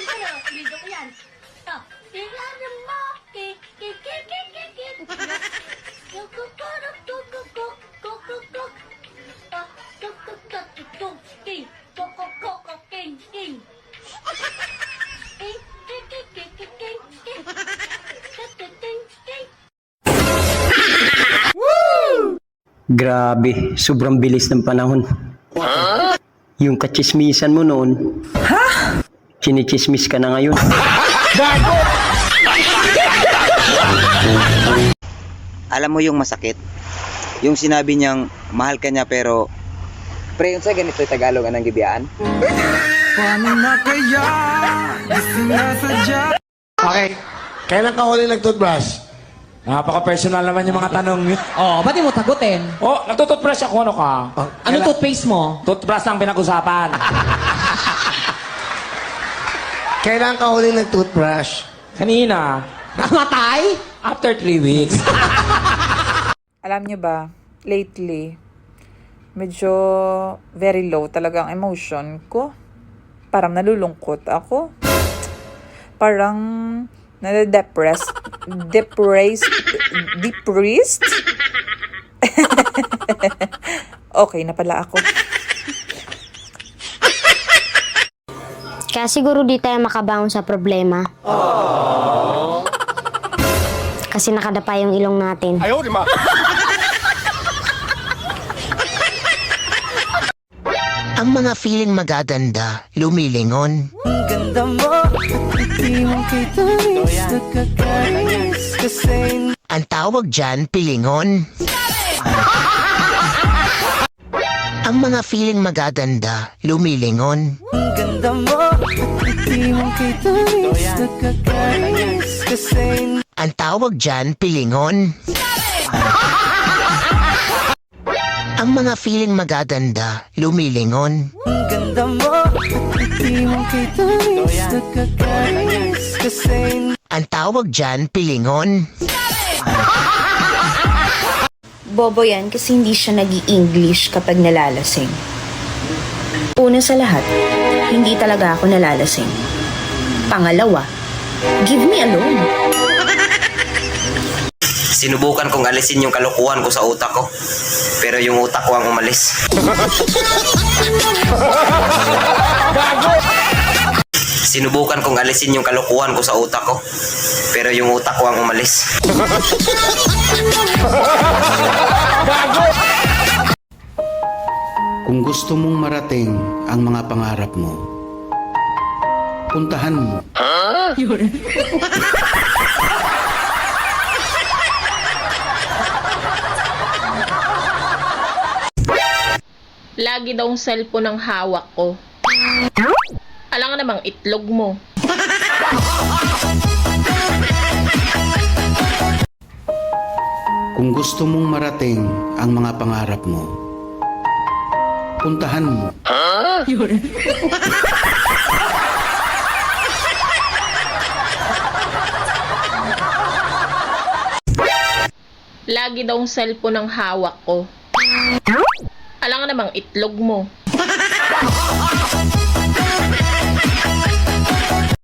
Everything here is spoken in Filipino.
Alam ko na, ko yan. Ito. Sila ng maki, kik, kik, kik, kik, kik. Kuk, kuk, kuk, kuk, kuk, kuk, kuk, king. King, king. King, king, king, king, king, king, king. Kuk. Grabe, sobrang bilis ng panahon. Huh? Yung kachismisan mo noon. Ha? Chinichismis ka na ngayon. Alam mo yung masakit? Yung sinabi niyang mahal ka niya pero Pre, yun sa ganito yung Tagalog anong gibiyaan? Okay. Kailan ka huli nag-toothbrush? Napaka-personal naman yung mga tanong yun. Oh, ba't di mo tagutin? Oh, nagtututbrush ako, ano ka? Oh, Ano toothpaste mo? Toothbrush ang pinag-usapan. Kailan ka huli nag-toothbrush? Kanina, Namatay? after three weeks. alam niyo ba, lately, medyo very low talaga ang emotion ko. Parang nalulungkot ako. Parang nade-depress, depressed, depressed? okay na pala ako. Kaya siguro di tayo makabangon sa problema. Kasi nakadapa yung ilong natin. Ang mga feeling magaganda, lumilingon. Ang tawag dyan, pilingon. Ang mga feeling magaganda, lumilingon. Ang tawag dyan, pilingon. Ang mga feeling magaganda, lumilingon. Ang tawag dyan, pilingon. Bobo yan kasi hindi siya nag english kapag nalalasing. Una sa lahat, hindi talaga ako nalalasing. Pangalawa, give me alone. Sinubukan kong alisin yung kalokohan ko sa utak ko. Pero yung utak ko ang umalis. Sinubukan kong alisin yung kalokohan ko sa utak ko. Pero yung utak ko ang umalis. Kung gusto mong marating ang mga pangarap mo, puntahan mo. Lagi daw ang cellphone ang hawak ko. Alam nga namang itlog mo. Kung gusto mong marating ang mga pangarap mo, puntahan mo. Lagi daw ang cellphone ang hawak ko. Alam nga namang itlog mo.